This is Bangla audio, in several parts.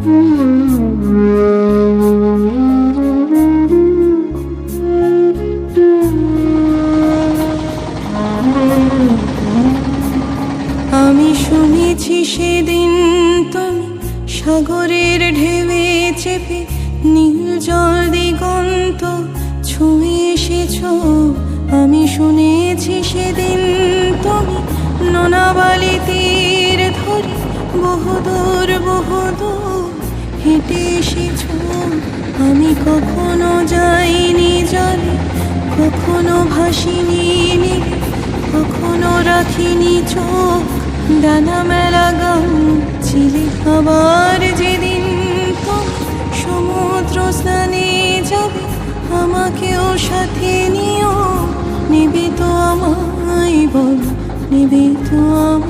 আমি শুনেছি সেদিন তুমি সাগরের ঢেউে চেপে নীল জল দিগন্ত ছুঁয়ে এসেছ। আমি শুনেছি সেদিন তুমি নোনাবালি তীর ধরে বহুদূর বহুদূর হেঁটে এসেছ? আমি কখনো যাইনি জলে, কখনো ভাসিনি কখনো রাখিনি চোখ। ডানা মেলা গান ছিলে আবার যেদিন তুমি সমুদ্র স্নানে যাবে, আমাকেও সাথে নিও। নেবে তো আমায় বল, নেবে তো আমায়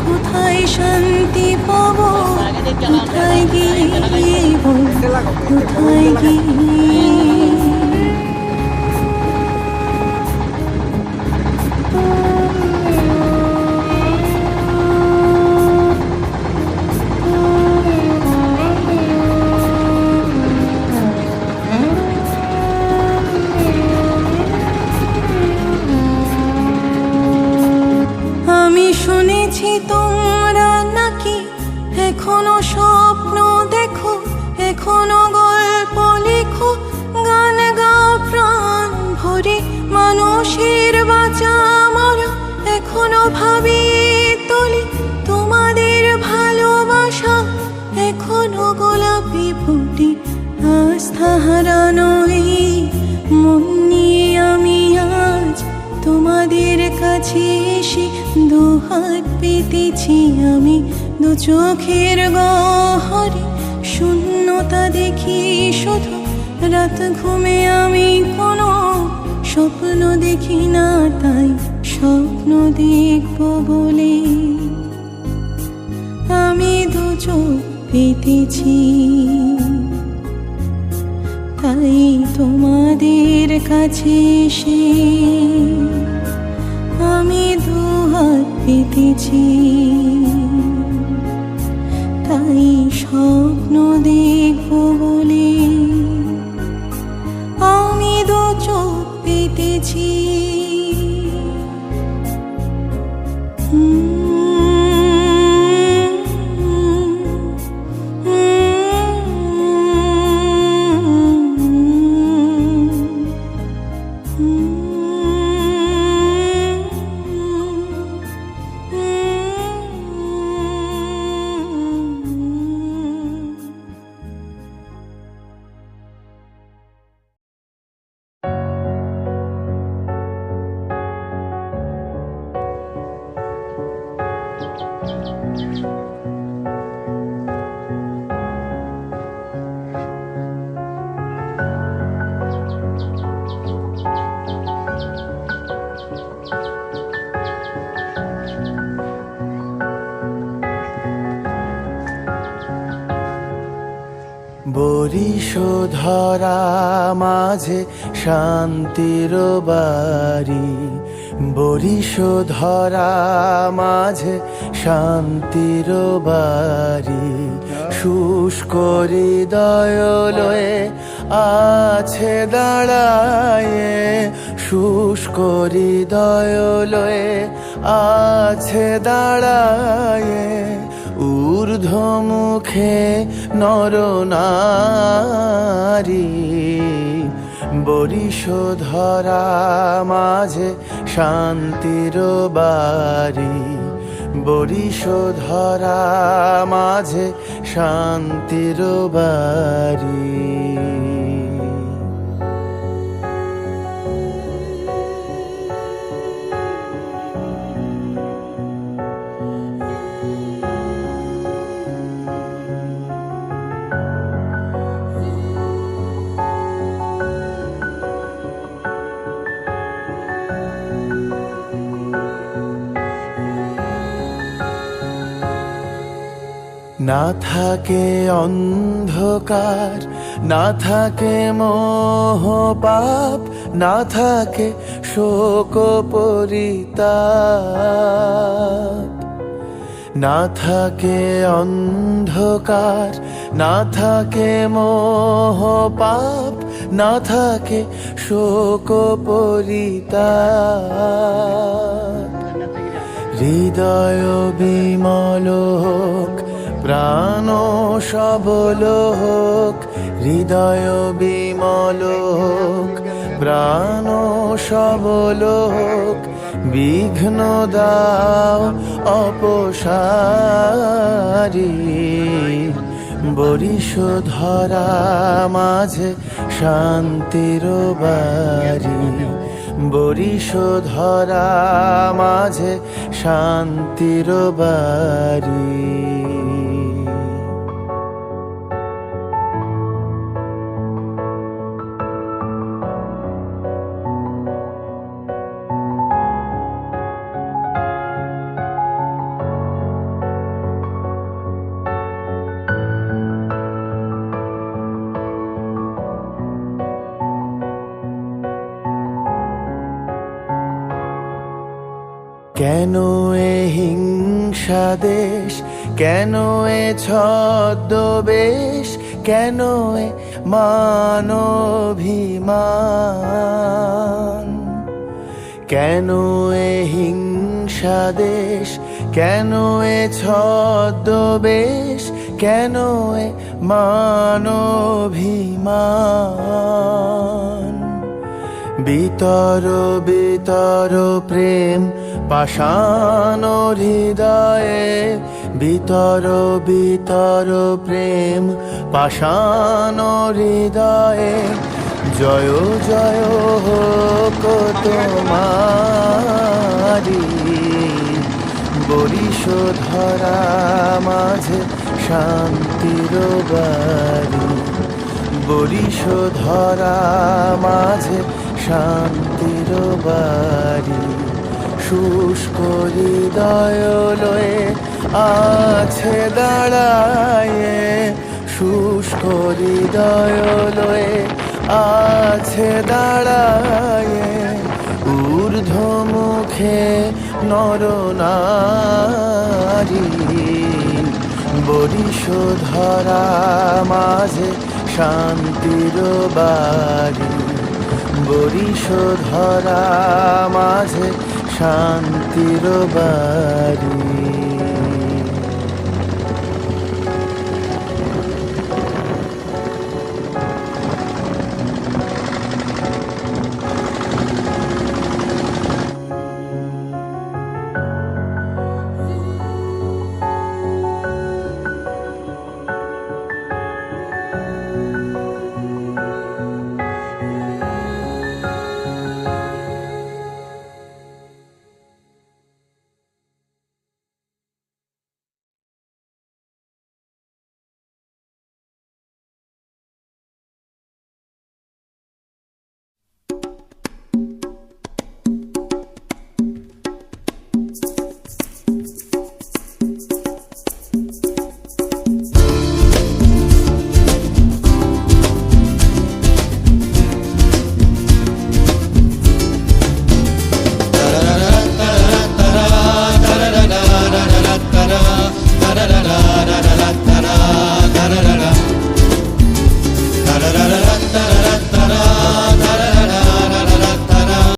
কোথায় শান্তি পাব? কোথায় গিয়ে কোথায় গিয়ে তোমরা নাকি এখনও স্বপ্ন দেখো, এখনও গল্প লেখো, গান গাও, প্রাণ ভরে, মানুষের বাঁচা মরা, এখনও ভাবিয়ে তোলে তোমাদের ভালোবাসা, এখনও গোলাপি ফুটে আস্থা হারানো এই মন নিয়ে আমি আজ তোমাদের কাছে দু হাত পেতেছি আমি, দু চোখের গহরে শূন্যতা দেখি শুধু। রাত ঘুমে আমি কোনো স্বপ্ন দেখি না, তাই স্বপ্ন দেখব বলে। আমি দু চোখ পেতেছি। তাই তোমাদের কাছে এসে আমি দু হাত পেতেছি। তাই স্বপ্ন দেখো বলে আমি দু চোখ পেতেছি। ধরা মাঝে শান্তির বাড়ি। বরিশ ধরা মাঝে শান্তির বাড়ি। শুষ্ক হৃদয় লয়ে আছে দাঁড়ায়ে। শুষ্ক হৃদয় লয়ে আছে দাঁড়ায়। ঊর্ধ্ব মুখে নর নারী বরিশ ধরা মাঝে শান্তির বাড়ি বরিশ ধরা মাঝে শান্তির বাড়ি। না থাকে অন্ধকার, না থাকে মোহ পাপ, না থাকে শোক পরিতাপ। না থাকে অন্ধকার, না থাকে মোহ পাপ, না থাকে শোক পরিতাপ। হৃদয় বিমল হোক প্রাণ সবল হোক হৃদয় বিমল হোক, প্রাণ সবল হোক বিঘ্ন দাও অপসারি। বরিশ ধরা মাঝে শান্তির বাড়ি বরিশ ধরা মাঝে শান্তির বাড়ি। কেন এ হিংসা দেশ? কেন এ ছদ্মবেশ? কেন এ মানভিমান কেন এ হিংসা দেশ? কেন এ ছদ্মবেশ? কেন এ মানভিমান বিতর বিতর প্রেম পাষাণ হৃদয়ে বিতর বিতর প্রেম। পাষাণ হৃদয়ে জয় জয় হোক তোমারি। বরিশ ধরা মাঝে শান্তির বাড়ি। বরিশ ধরা মাঝে শান্তির বাড়ি। শুষ্ক হৃদয় লয়ে আছে দাঁড়ায়, শুষ্ক হৃদয় লয়ে আছে দাঁড়ায় ঊর্ধ্ব মুখে নর নারী বরিশ ধরা মাঝে শান্তির বাড়ি বরিশ ধরা মাঝে শান্তির বাড়ি।